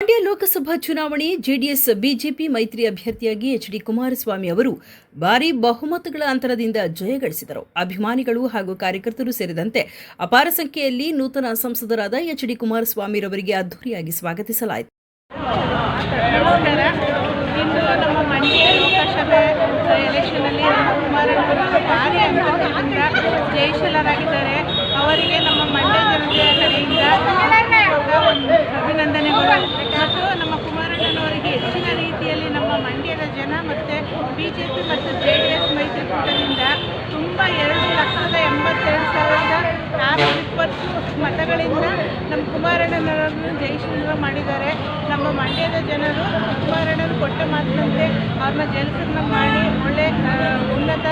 ಮಂಡ್ಯ ಲೋಕಸಭಾ ಚುನಾವಣೆ, JDS, BJP ಮೈತ್ರಿ ಅಭ್ಯರ್ಥಿಯಾಗಿ ಎಚ್ ಡಿ ಕುಮಾರಸ್ವಾಮಿ ಅವರು ಭಾರೀ ಬಹುಮತಗಳ ಅಂತರದಿಂದ ಜಯಗಳಿಸಿದರು ಅಭಿಮಾನಿಗಳು ಹಾಗೂ ಕಾರ್ಯಕರ್ತರು ಸೇರಿದಂತೆ ಅಪಾರ ಸಂಖ್ಯೆಯಲ್ಲಿ ನೂತನ ಸಂಸದರಾದ ಎಚ್ ಡಿ ಕುಮಾರಸ್ವಾಮಿರವರಿಗೆ ಅದ್ದೂರಿಯಾಗಿ ಸ್ವಾಗತಿಸಲಾಯಿತು. ಅವರಿಗೆ ಅಭಿನಂದನೆಗಳು ಮತ್ತು ನಮ್ಮ ಕುಮಾರಣ್ಣನವರಿಗೆ ಹೆಚ್ಚಿನ ರೀತಿಯಲ್ಲಿ ನಮ್ಮ ಮಂಡ್ಯದ ಜನ ಮತ್ತು ಬಿ ಜೆ ಪಿ ಮತ್ತು ಜೆ ಡಿ ಎಸ್ ಮೈತ್ರಿಕೂಟದಿಂದ ತುಂಬ ಎರಡು ಲಕ್ಷದ ಎಂಬತ್ತೆರಡು ಸಾವಿರದ ಆರುನೂರ ಇಪ್ಪತ್ತು ಮತಗಳಿಂದ ನಮ್ಮ ಕುಮಾರಣ್ಣನವರನ್ನು ಜಯಶೀಲ ಮಾಡಿದ್ದಾರೆ. ನಮ್ಮ ಮಂಡ್ಯದ ಜನರು ಕುಮಾರಣ್ಣರು ಕೊಟ್ಟ ಮಾತಿನಂತೆ ಅವ್ರನ್ನ ಜಯಸನ್ನ ಮಾಡಿ ಒಳ್ಳೆ ಉನ್ನತ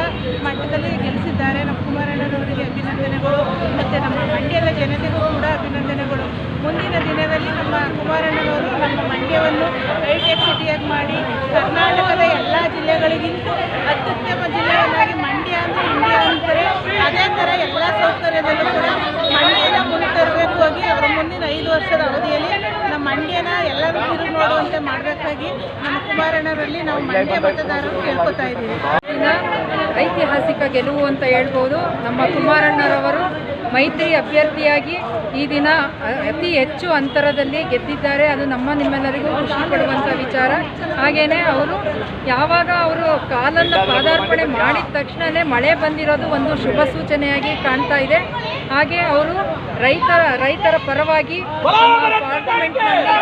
ಮಟ್ಟದಲ್ಲಿ ಗೆಲ್ಲಿಸಿದ್ದಾರೆ. ನಮ್ಮ ಕುಮಾರಣ್ಣನವರಿಗೆ ಅಭಿನಂದನೆಗಳು ಮತ್ತು ನಮ್ಮ ಮಂಡ್ಯದ ಜನತೆಗೂ ಕೂಡ ಅಭಿನಂದನೆಗಳು. ಮುಂದಿನ ದಿನದಲ್ಲಿ ನಮ್ಮ ಕುಮಾರಣ್ಣನವರು ನಮ್ಮ ಮಂಡ್ಯವನ್ನು ಹೈಟೆಕ್ ಸಿಟಿಯಾಗಿ ಮಾಡಿ, ಕರ್ನಾಟಕದ ಎಲ್ಲ ಜಿಲ್ಲೆಗಳಿಗಿಂತ ಅತ್ಯುತ್ತಮ ಜಿಲ್ಲೆಯನ್ನಾಗಿ ಮಂಡ್ಯ ಅಂದರೆ ಇಂಡಿಯಾ ಅಂತಾರೆ. ಅದೇ ಥರ ಎಲ್ಲ ಸೌಕರ್ಯದಲ್ಲೂ ಕೂಡ ಮಂಡ್ಯನ ಮುಂದೆ ತರಬೇಕು ಆಗಿ ಅವರ ಮುಂದಿನ ಐದು ವರ್ಷದ ಅವಧಿಯಲ್ಲಿ ನಮ್ಮ ಮಂಡ್ಯನ ಎಲ್ಲರೂ ತಿರುಗಿ ನೋಡುವಂತೆ ಮಾಡಬೇಕಾಗಿ ನಮ್ಮ ಕುಮಾರಣ್ಣರಲ್ಲಿ ನಾವು ಮಂಡ್ಯ ಮತದಾರರು ಕೇಳ್ಕೊತಾ ಇದ್ದೀವಿ. ಐತಿಹಾಸಿಕ ಗೆಲುವು ಅಂತ ಹೇಳ್ಬೋದು. ನಮ್ಮ ಕುಮಾರಣ್ಣರವರು ಮೈತ್ರಿ ಅಭ್ಯರ್ಥಿಯಾಗಿ ಈ ದಿನ ಅತಿ ಹೆಚ್ಚು ಅಂತರದಲ್ಲಿ ಗೆದ್ದಿದ್ದಾರೆ. ಅದು ನಮ್ಮ ನಿಮ್ಮೆಲ್ಲರಿಗೂ ಖುಷಿ ಪಡುವಂಥ ವಿಚಾರ. ಹಾಗೆಯೇ ಅವರು ಯಾವಾಗ ಅವರು ಕಾಲನ್ನು ಪಾದಾರ್ಪಣೆ ಮಾಡಿದ ತಕ್ಷಣವೇ ಮಳೆ ಬಂದಿರೋದು ಒಂದು ಶುಭ ಸೂಚನೆಯಾಗಿ ಕಾಣ್ತಾ ಇದೆ. ಹಾಗೆ ಅವರು ರೈತರ ರೈತರ ಪರವಾಗಿ ಪಾರ್ಲಿಮೆಂಟ್ನಲ್ಲಿ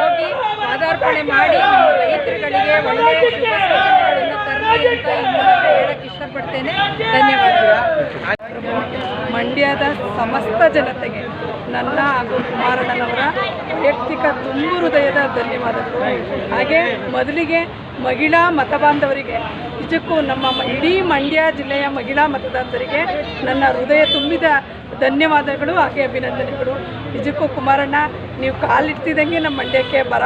ಹೋಗಿ ಪಾದಾರ್ಪಣೆ ಮಾಡಿ ರೈತರುಗಳಿಗೆ ಒಳ್ಳೆಯ ಶುಭ ಸೂಚನೆಗಳನ್ನು ತರಲಿ ಅಂತ ಇಷ್ಟಪಡ್ತೇನೆ. ಧನ್ಯವಾದಗಳು ಮಂಡ್ಯದ ಸಮಸ್ತ ಜನತೆಗೆ ನನ್ನ ಹಾಗೂ ಕುಮಾರಣ್ಣನವರ ವೈಯಕ್ತಿಕ ತುಂಬು ಹೃದಯದ ಧನ್ಯವಾದಗಳು. ಹಾಗೆ ಮೊದಲಿಗೆ ಮಹಿಳಾ ಮತಬಾಂಧವರಿಗೆ, ನಿಜಕ್ಕೂ ನಮ್ಮ ಇಡೀ ಮಂಡ್ಯ ಜಿಲ್ಲೆಯ ಮಹಿಳಾ ಮತದಾರರಿಗೆ ನನ್ನ ಹೃದಯ ತುಂಬಿದ ಧನ್ಯವಾದಗಳು ಹಾಗೆ ಅಭಿನಂದನೆಗಳು. ನಿಜಕ್ಕೂ ಕುಮಾರಣ್ಣ, ನೀವು ಕಾಲಿಡ್ತಿದ್ದಂಗೆ ನಮ್ಮ ಮಂಡ್ಯಕ್ಕೆ ಬರ.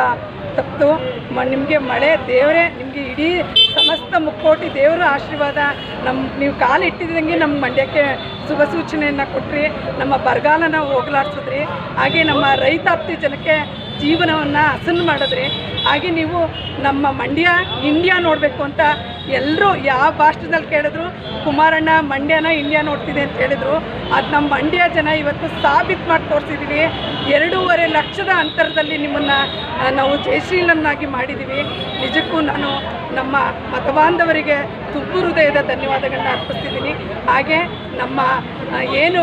ತಪ್ಪು ಮ ನಿಮಗೆ ಮಳೆ ದೇವರೇ, ನಿಮಗೆ ಇಡೀ ಸಮಸ್ತ ಮುಕ್ಕೋಟಿ ದೇವರ ಆಶೀರ್ವಾದ. ನಮ್ಮ ನೀವು ಕಾಲು ಇಟ್ಟಿದ್ದಂಗೆ ನಮ್ಮ ಮಂಡ್ಯಕ್ಕೆ ಶುಭ ಸೂಚನೆಯನ್ನು ಕೊಟ್ರಿ. ನಮ್ಮ ಬರಗಾಲನ ಹೋಗಲಾಡ್ಸಿದ್ರಿ. ಹಾಗೆ ನಮ್ಮ ರೈತಾಪ್ತಿ ಜನಕ್ಕೆ ಜೀವನವನ್ನು ಹಸನ್ ಮಾಡಿದ್ರೆ. ಹಾಗೆ ನೀವು ನಮ್ಮ ಮಂಡ್ಯ ಇಂಡಿಯಾ ನೋಡಬೇಕು ಅಂತ ಎಲ್ಲರೂ ಯಾವ ಭಾಷೆದಲ್ಲಿ ಕೇಳಿದ್ರು, ಕುಮಾರಣ್ಣ ಮಂಡ್ಯನ ಇಂಡಿಯಾ ನೋಡ್ತಿದೆ ಅಂತ ಹೇಳಿದ್ರು. ಅದು ನಮ್ಮ ಮಂಡ್ಯ ಜನ ಇವತ್ತು ಸಾಬೀತು ಮಾಡಿ ತೋರಿಸಿದ್ದೀವಿ ಎರಡೂವರೆ ಲಕ್ಷದ ಅಂತರದಲ್ಲಿ ನಿಮ್ಮನ್ನು ನಾವು ಜಯಶೀಲನ್ನಾಗಿ ಮಾಡಿದ್ದೀವಿ ನಿಜಕ್ಕೂ ನಾನು ನಮ್ಮ ಮತಬಾಂಧವರಿಗೆ ತುಂಬು ಹೃದಯದ ಧನ್ಯವಾದಗಳನ್ನ ಅರ್ಪಿಸ್ತಿದ್ದೀನಿ. ಹಾಗೆ ನಮ್ಮ ಏನು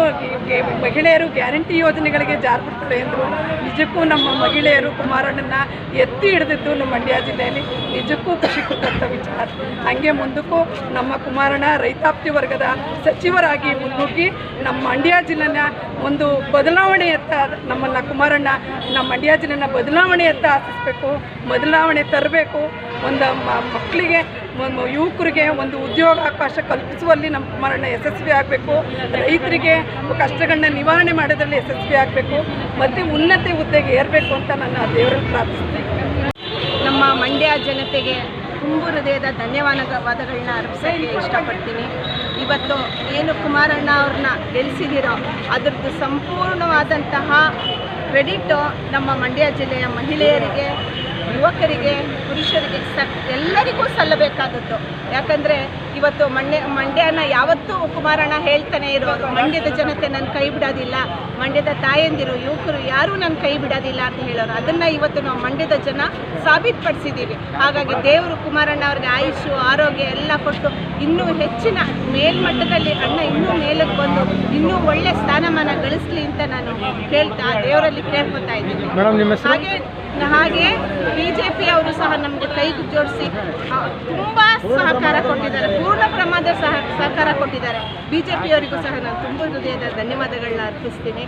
ಮಹಿಳೆಯರು ಗ್ಯಾರಂಟಿ ಯೋಜನೆಗಳಿಗೆ ಜಾರು ಬಿಡ್ತಾರೆ ಅಂದರು ನಿಜಕ್ಕೂ ನಮ್ಮ ಮಹಿಳೆಯರು ಕುಮಾರಣ್ಣನ ಎತ್ತಿ ಹಿಡಿದಿದ್ದು ನಮ್ಮ ಮಂಡ್ಯ ಜಿಲ್ಲೆಯಲ್ಲಿ ನಿಜಕ್ಕೂ ಖುಷಿ ಕೊಟ್ಟಂಥ ವಿಚಾರ. ಹಾಗೆ ಮುಂದಕ್ಕೂ ನಮ್ಮ ಕುಮಾರಣ್ಣ ರೈತಾಪ್ತಿ ವರ್ಗದ ಸಚಿವರಾಗಿ ಮುನ್ನುಗ್ಗಿ ನಮ್ಮ ಮಂಡ್ಯ ಜಿಲ್ಲೆನ ಒಂದು ಬದಲಾವಣೆಯತ್ತ ನಮ್ಮನ್ನು ಕುಮಾರಣ್ಣ ನಮ್ಮ ಮಂಡ್ಯ ಜಿಲ್ಲೆನ ಬದಲಾವಣೆಯತ್ತ ಆಶಿಸ್ಬೇಕು, ಬದಲಾವಣೆ ತರಬೇಕು, ಒಂದು ಮಕ್ಕಳಿಗೆ ಯುವಕರಿಗೆ ಒಂದು ಉದ್ಯೋಗಾವಕಾಶ ಕಲ್ಪಿಸುವಲ್ಲಿ ನಮ್ಮ ಕುಮಾರಣ್ಣ ಯಶಸ್ವಿ ಆಗಬೇಕು. ರೈತರಿಗೆ ಕಷ್ಟಗಳನ್ನ ನಿವಾರಣೆ ಮಾಡೋದ್ರಲ್ಲಿ ಯಶಸ್ವಿ ಆಗಬೇಕು. ಮತ್ತು ಉನ್ನತ ಹುದ್ದೆಗೆ ಏರಬೇಕು ಅಂತ ನನ್ನ ದೇವರಲ್ಲಿ ಪ್ರಾರ್ಥಿಸ್ತೀನಿ. ನಮ್ಮ ಮಂಡ್ಯ ಜನತೆಗೆ ತುಂಬ ಹೃದಯದ ಧನ್ಯವಾದಗಳನ್ನ ಅರ್ಪಿಸೋಕ್ಕೆ ಇಷ್ಟಪಡ್ತೀನಿ. ಇವತ್ತು ಏನು ಕುಮಾರಣ್ಣ ಅವ್ರನ್ನ ಗೆಲ್ಲಿಸಿದಿರೋ ಅದರದ್ದು ಸಂಪೂರ್ಣವಾದಂತಹ ಕ್ರೆಡಿಟ್ಟು ನಮ್ಮ ಮಂಡ್ಯ ಜಿಲ್ಲೆಯ ಮಹಿಳೆಯರಿಗೆ ಯುವಕರಿಗೆ ಪುರುಷರಿಗೆ ಸ ಎಲ್ಲರಿಗೂ ಸಲ್ಲಬೇಕಾದದ್ದು. ಯಾಕಂದರೆ ಇವತ್ತು ಮಂಡ್ಯ ಮಂಡ್ಯನ ಯಾವತ್ತೂ ಕುಮಾರಣ್ಣ ಹೇಳ್ತಾನೆ ಇರೋರು ಮಂಡ್ಯದ ಜನತೆ ನನ್ನ ಕೈ ಬಿಡೋದಿಲ್ಲ. ಮಂಡ್ಯದ ತಾಯಂದಿರು ಯುವಕರು ಯಾರೂ ನನ್ನ ಕೈ ಬಿಡೋದಿಲ್ಲ ಅಂತ ಹೇಳೋರು. ಅದನ್ನ ಇವತ್ತು ನಾವು ಮಂಡ್ಯದ ಜನ ಸಾಬೀತುಪಡಿಸಿದ್ದೀವಿ ಹಾಗಾಗಿ ದೇವರು ಕುಮಾರಣ್ಣ ಅವ್ರಿಗೆ ಆಯುಷು ಆರೋಗ್ಯ ಎಲ್ಲ ಕೊಟ್ಟು ಇನ್ನೂ ಹೆಚ್ಚಿನ ಮೇಲ್ಮಟ್ಟದಲ್ಲಿ ಅಣ್ಣ ಇನ್ನೂ ಮೇಲಕ್ಕೆ ಬಂದು ಇನ್ನೂ ಒಳ್ಳೆ ಸ್ಥಾನಮಾನ ಗಳಿಸ್ಲಿ ಅಂತ ನಾನು ಹೇಳ್ತಾ ದೇವರಲ್ಲಿ ಕೇಳ್ಕೊತಾ ಇದ್ದೀನಿ. ಹಾಗೆ ಹಾಗೆ ಬಿ ಜೆ ಪಿ ಅವರು ಸಹ ನಮಗೆ ಕೈ ಜೋಡಿಸಿ ತುಂಬ ಸಹಕಾರ ಕೊಟ್ಟಿದ್ದಾರೆ. ಪೂರ್ಣ ಪ್ರಮಾಣದ ಸಹ ಸಹಕಾರ ಕೊಟ್ಟಿದ್ದಾರೆ. ಬಿ ಜೆ ಪಿಯವರಿಗೂ ಸಹ ನಾನು ತುಂಬ ಹೃದಯದ ಧನ್ಯವಾದಗಳನ್ನ ಅರ್ಪಿಸ್ತೀನಿ.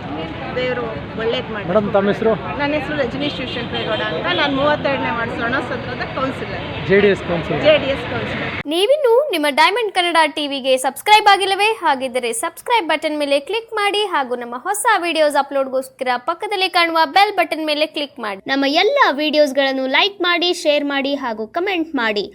ದೇವರು ಒಳ್ಳೇದು ಮಾಡಿ. ಮೇಡಮ್ ತಮ್ಮ ಹೆಸರು? ನನ್ನ ಹೆಸರು ರಜನೀಶ್ ಶಿವಶಂಕರೇಗೌಡ ಅಂತ ನಾನು ಮೂವತ್ತೆರಡನೇ ಮಾಡಿಸೋಣ ಸತ್ರದ councillor. JDS councillor JDS council J D S councillor. ನೀವಿನ್ನು ನಿಮ್ಮ ಡೈಮಂಡ್ ಕನ್ನಡ ಟಿವಿಗೆ ಸಬ್ಸ್ಕ್ರೈಬ್ ಆಗಿಲ್ಲವೇ? ಹಾಗಿದ್ದರೆ ಸಬ್ಸ್ಕ್ರೈಬ್ ಬಟನ್ ಮೇಲೆ ಕ್ಲಿಕ್ ಮಾಡಿ ಹಾಗೂ ನಮ್ಮ ಹೊಸ ವಿಡಿಯೋಸ್ ಅಪ್ಲೋಡ್ಗೋಸ್ಕರ ಪಕ್ಕದಲ್ಲಿ ಕಾಣುವ ಬೆಲ್ ಬಟನ್ ಮೇಲೆ ಕ್ಲಿಕ್ ಮಾಡಿ. ನಮ್ಮ ಎಲ್ಲ ವಿಡಿಯೋಸ್ಗಳನ್ನು ಲೈಕ್ ಮಾಡಿ ಶೇರ್ ಮಾಡಿ ಹಾಗೂ ಕಮೆಂಟ್ ಮಾಡಿ.